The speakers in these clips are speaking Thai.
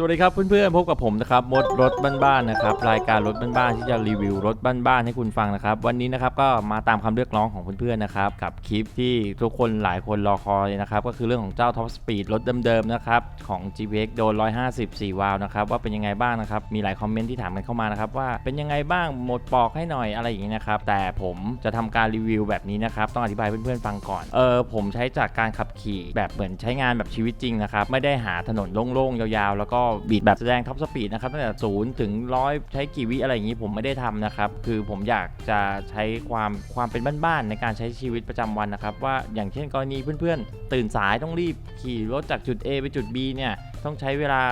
สวัสดีครับเพื่อนๆพบกับผมนะครับมดรถบ้านๆนะครับรายการรถบ้านๆที่จะรีวิวรถบ้านๆให้คุณฟังนะครับ วันนี้นะครับก็มาตามคำเรียกร้องของเพื่อนๆนะครับกับคลิปที่ทุกคนหลายคนรอคอยนะครับก็คือเรื่องของเจ้า Top Speed รถเดิมๆนะครับของ GPX โดน 154 วาล์วนะครับว่าเป็นยังไงบ้างนะครับมีหลายคอมเมนต์ที่ถามกันเข้ามานะครับว่าเป็นยังไงบ้างหมดปอกให้หน่อยอะไรอย่างนี้นะครับแต่ผมจะทำการรีวิวแบบนี้นะครับต้องอธิบายเพื่อนๆฟังก่อนเออผมใช้จากการขับขี่แบบเหมือนใช้งานแบบชีวิตจริงนะครับไม่ได้หาถนนโล่งๆยาวๆ แล้วก็บีดแบบแสดงท็อปสปีดนะครับตั้งแต่ศูนย์ถึงร้อยใช้กี่วิอะไรอย่างนี้ผมไม่ได้ทำนะครับคือผมอยากจะใช้ความความเป็นบ้านๆในการใช้ชีวิตประจำวันนะครับว่าอย่างเช่นกรณีเพื่อนๆ ตื่นสายต้องรีบขี่รถจากจุด A ไปจุด B เนี่ยต้องใช้เวลา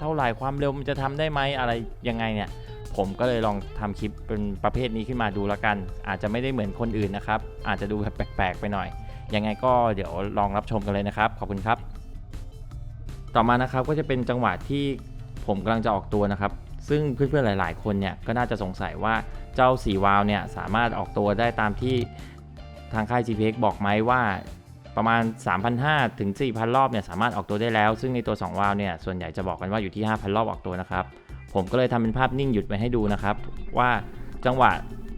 เท่าไหร่ความเร็วมันจะทำได้ไหมอะไรยังไงเนี่ยผมก็เลยลองทำคลิปเป็นประเภทนี้ขึ้นมาดูแล้วกัน อาจจะไม่ได้เหมือนคนอื่นนะครับ อาจจะดูแบบแปลกๆไปหน่อย ยังไงก็เดี๋ยวลองรับชมกันเลยนะครับ ขอบคุณครับ ต่อมานะครับก็จะเป็นจังหวะที่ผมกำลังจะออกตัวนะครับ ซึ่งเพื่อนๆหลาย ๆ คนเนี่ยก็น่าจะสงสัยว่าเจ้าสีวาล์วเนี่ยสามารถออกตัวได้ตามที่ทางค่าย GPX บอกไหมว่าประมาณ 3,500 ถึง 4,000 รอบเนี่ยสามารถออกตัวได้แล้ว ซึ่งในตัว 2 วาล์วเนี่ยส่วนใหญ่จะบอกกันว่าอยู่ที่ 5,000 รอบออกตัวนะครับ ผมก็เลยทำเป็นภาพนิ่งหยุดไว้ให้ดูนะครับ ว่าจังหวะ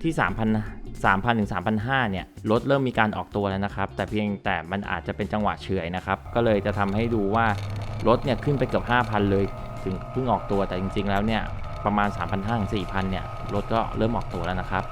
ที่ 3,000 3,000 ถึง 3,500 เนี่ยรถเริ่มมีการออกตัวแล้วนะครับ แต่เพียงแต่มันอาจจะเป็นจังหวะเฉื่อยนะครับ ก็เลยจะทำให้ดูว่า รถเนี่ยขึ้นไปเกือบ 5,000 เลย ถึงเพิ่งออกตัวแต่จริง ๆ แล้วเนี่ยประมาณ 3,500-4,000 เนี่ยรถก็เริ่มออกตัวแล้วนะครับ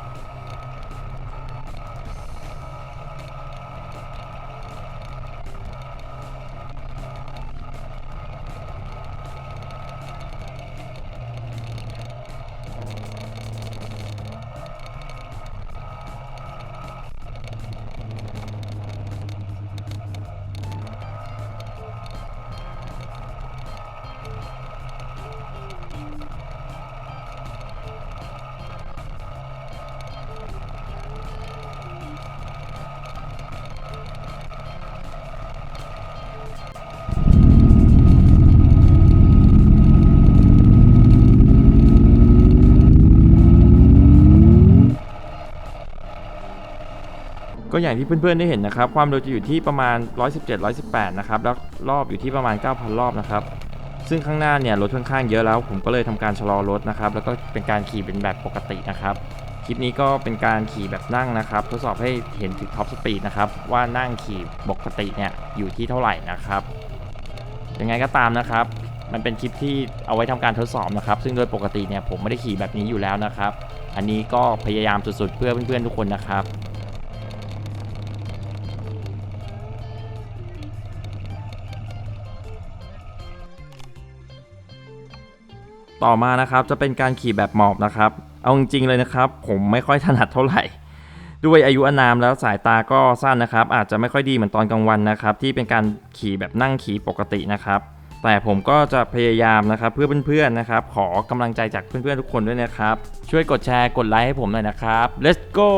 ก็อย่างที่เพื่อนๆได้เห็นนะครับ ความเร็วจะอยู่ที่ประมาณ 117 118 นะครับ แล้วรอบอยู่ที่ประมาณ 9,000 รอบนะครับ ซึ่งข้างหน้าเนี่ยรถค่อนข้างเยอะแล้ว ผมก็เลยทำการชะลอรถนะครับ แล้วก็เป็นการขี่เป็นแบบปกตินะครับ คลิปนี้ก็เป็นการขี่แบบนั่งนะครับ ทดสอบให้เห็นถึงท็อปสปีดนะครับ ว่านั่งขี่ปกติเนี่ยอยู่ที่เท่าไหร่นะครับ ยังไงก็ตามนะครับ มันเป็นคลิปที่เอาไว้ทำการทดสอบนะครับ ซึ่งโดยปกติเนี่ยผมไม่ได้ขี่แบบนี้อยู่แล้วนะครับ อันนี้ก็พยายามสุดๆเพื่อเพื่อนๆทุกคนนะครับ ต่อมานะครับจะเป็นการขี่แบบหมอบนะครับ เอาจริงๆเลยนะครับ ผมไม่ค่อยถนัดเท่าไหร่ ด้วยอายุอนามแล้วสายตาก็สั้นนะครับ อาจจะไม่ค่อยดีเหมือนตอนกลางวันนะครับ ที่เป็นการขี่แบบนั่งขี่ปกตินะครับ แต่ผมก็จะพยายามนะครับเพื่อเพื่อนๆนะครับ ขอกำลังใจจากเพื่อนๆทุกคนด้วยนะครับ ช่วยกดแชร์กดไลค์ให้ผมหน่อยนะครับ let's go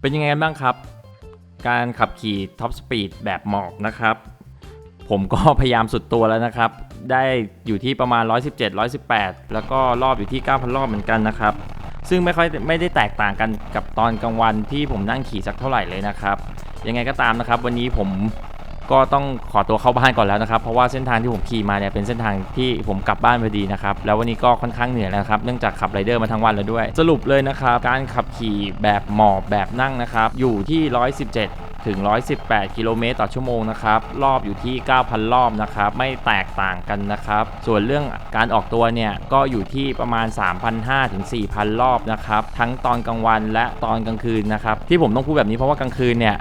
เป็นยังไงกันบ้างครับ การขับขี่ท็อปสปีดแบบหมอบนะครับ ผมก็พยายามสุดตัวแล้วนะครับ ได้อยู่ที่ประมาณ 117 118 แล้วก็รอบอยู่ที่ 9,000 รอบเหมือนกันนะครับ ซึ่งไม่ค่อยไม่ได้แตกต่างกันกับตอนกลางวันที่ผมนั่งขี่สักเท่าไหร่เลยนะครับ ยังไงก็ตามนะครับ วันนี้ผม ก็ต้องขอตัวเข้าบ้านก่อนแล้วนะครับ เพราะว่าเส้นทางที่ผมขี่มาเนี่ยเป็นเส้นทางที่ผมกลับบ้านพอดีนะครับ แล้ววันนี้ก็ค่อนข้างเหนื่อยแล้วครับ เนื่องจากขับไรเดอร์มาทั้งวันแล้วด้วย สรุปเลยนะครับ การขับขี่แบบหมอบแบบนั่งนะครับ อยู่ที่ 117ถึง 118 กิโลเมตรต่อชั่วโมงนะครับ รอบอยู่ที่ 9,000 รอบนะครับ ไม่แตกต่างกันนะครับ ส่วนเรื่องการออกตัวเนี่ย ก็อยู่ที่ประมาณ 3,500 ถึง 4,000 รอบนะครับ ทั้งตอนกลางวันและตอนกลางคืนนะครับ ที่ผมต้องพูดแบบนี้เพราะว่ากลางคืนเนี่ย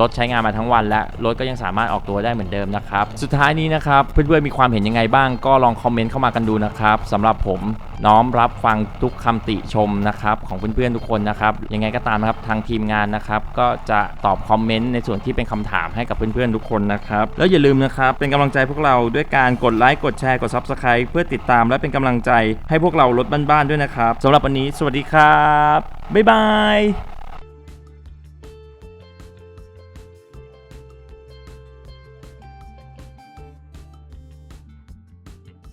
รถใช้งานมาทั้งวันและรถก็ยังสามารถออกตัวได้เหมือนเดิมนะครับ สุดท้ายนี้นะครับเพื่อนๆมีความเห็นยังไงบ้างก็ลองคอมเมนต์เข้ามากันดูนะครับสำหรับผมน้อมรับฟังทุกคำติชมนะครับของเพื่อนๆทุกคนนะครับยังไงก็ตามนะครับทางทีมงานนะครับก็จะตอบคอมเมนต์ในส่วนที่เป็นคำถามให้กับเพื่อนๆทุกคนนะครับแล้วอย่าลืมนะครับเป็นกำลังใจพวกเราด้วยการกดไลค์กดแชร์กด Subscribe เพื่อติดตามและเป็นกำลังใจให้พวกเรารถบ้านๆด้วยนะครับสำหรับวันนี้ สวัสดีครับบ๊ายบาย